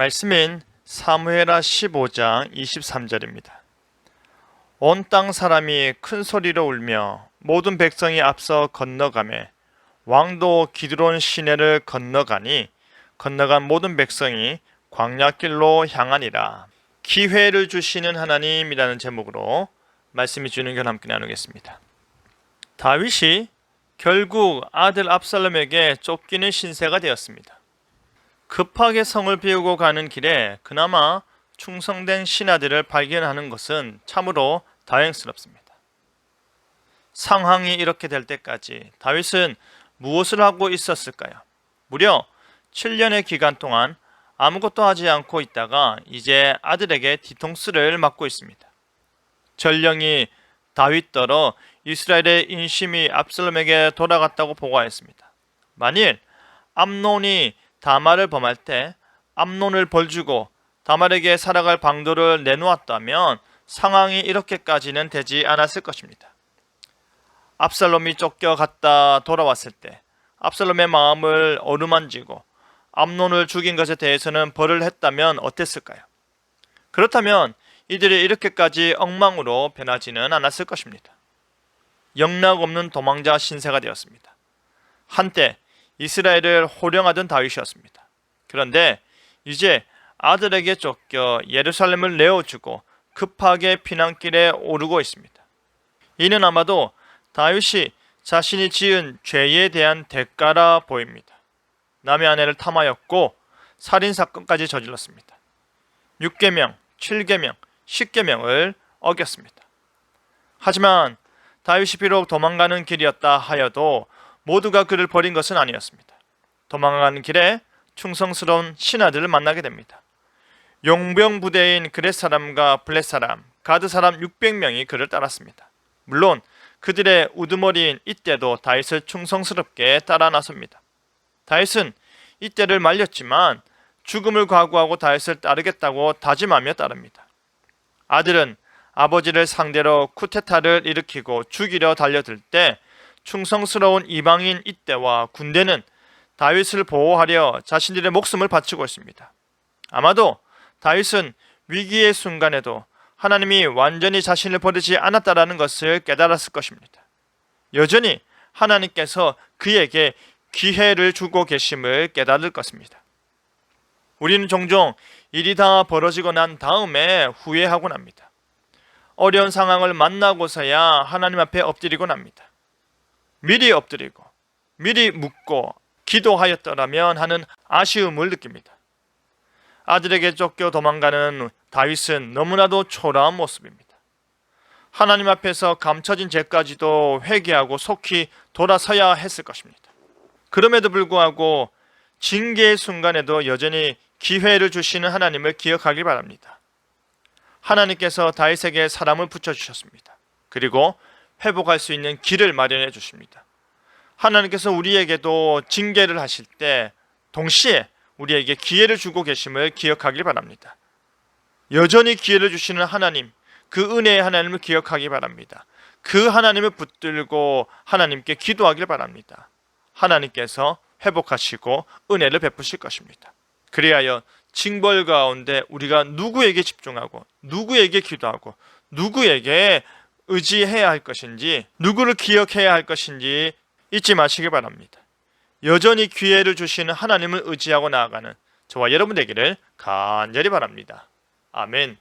말씀인 사무엘하 15장 23절입니다. 온 땅 사람이 큰 소리로 울며 모든 백성이 앞서 건너가매 왕도 기드론 시내를 건너가니 건너간 모든 백성이 광야길로 향하니라. 기회를 주시는 하나님이라는 제목으로 말씀이 주는 걸 함께 나누겠습니다. 다윗이 결국 아들 압살롬에게 쫓기는 신세가 되었습니다. 급하게 성을 비우고 가는 길에 그나마 충성된 신하들을 발견하는 것은 참으로 다행스럽습니다. 상황이 이렇게 될 때까지 다윗은 무엇을 하고 있었을까요? 무려 7년의 기간 동안 아무것도 하지 않고 있다가 이제 아들에게 뒤통수를 맞고 있습니다. 전령이 다윗더러 이스라엘의 인심이 압살롬에게 돌아갔다고 보고하였습니다. 만일 암논이 다말을 범할 때 암논을 벌주고 다말에게 살아갈 방도를 내놓았다면 상황이 이렇게까지는 되지 않았을 것입니다. 압살롬이 쫓겨갔다 돌아왔을 때 압살롬의 마음을 어루만지고 암논을 죽인 것에 대해서는 벌을 했다면 어땠을까요? 그렇다면 이들이 이렇게까지 엉망으로 변하지는 않았을 것입니다. 영락 없는 도망자 신세가 되었습니다. 한때 이스라엘을 호령하던 다윗이었습니다. 그런데 이제 아들에게 쫓겨 예루살렘을 내어주고 급하게 피난길에 오르고 있습니다. 이는 아마도 다윗이 자신이 지은 죄에 대한 대가라 보입니다. 남의 아내를 탐하였고 살인 사건까지 저질렀습니다. 6계명, 7계명, 10계명을 어겼습니다. 하지만 다윗이 비록 도망가는 길이었다 하여도 모두가 그를 버린 것은 아니었습니다. 도망가는 길에 충성스러운 신하들을 만나게 됩니다. 용병 부대인 그렛 사람과 블렛 사람, 가드 사람 600명이 그를 따랐습니다. 물론 그들의 우두머리인 이때도 다윗을 충성스럽게 따라 나섭니다. 다윗은 이때를 말렸지만 죽음을 각오하고 다윗을 따르겠다고 다짐하며 따릅니다. 아들은 아버지를 상대로 쿠데타를 일으키고 죽이려 달려들 때 충성스러운 이방인 이때와 군대는 다윗을 보호하려 자신들의 목숨을 바치고 있습니다. 아마도 다윗은 위기의 순간에도 하나님이 완전히 자신을 버리지 않았다라는 것을 깨달았을 것입니다. 여전히 하나님께서 그에게 기회를 주고 계심을 깨달을 것입니다. 우리는 종종 일이 다 벌어지고 난 다음에 후회하곤 합니다. 어려운 상황을 만나고서야 하나님 앞에 엎드리곤 합니다. 미리 엎드리고 미리 묻고 기도하였더라면 하는 아쉬움을 느낍니다. 아들에게 쫓겨 도망가는 다윗은 너무나도 초라한 모습입니다. 하나님 앞에서 감춰진 죄까지도 회개하고 속히 돌아서야 했을 것입니다. 그럼에도 불구하고 징계의 순간에도 여전히 기회를 주시는 하나님을 기억하길 바랍니다. 하나님께서 다윗에게 사람을 붙여 주셨습니다. 그리고 회복할 수 있는 길을 마련해 주십니다. 하나님께서 우리에게도 징계를 하실 때 동시에 우리에게 기회를 주고 계심을 기억하길 바랍니다. 여전히 기회를 주시는 하나님, 그 은혜의 하나님을 기억하기 바랍니다. 그 하나님을 붙들고 하나님께 기도하길 바랍니다. 하나님께서 회복하시고 은혜를 베푸실 것입니다. 그리하여 징벌 가운데 우리가 누구에게 집중하고 누구에게 기도하고 누구에게 의지해야 할 것인지 누구를 기억해야 할 것인지 잊지 마시기 바랍니다. 여전히 기회를 주시는 하나님을 의지하고 나아가는 저와 여러분 되기를 간절히 바랍니다. 아멘.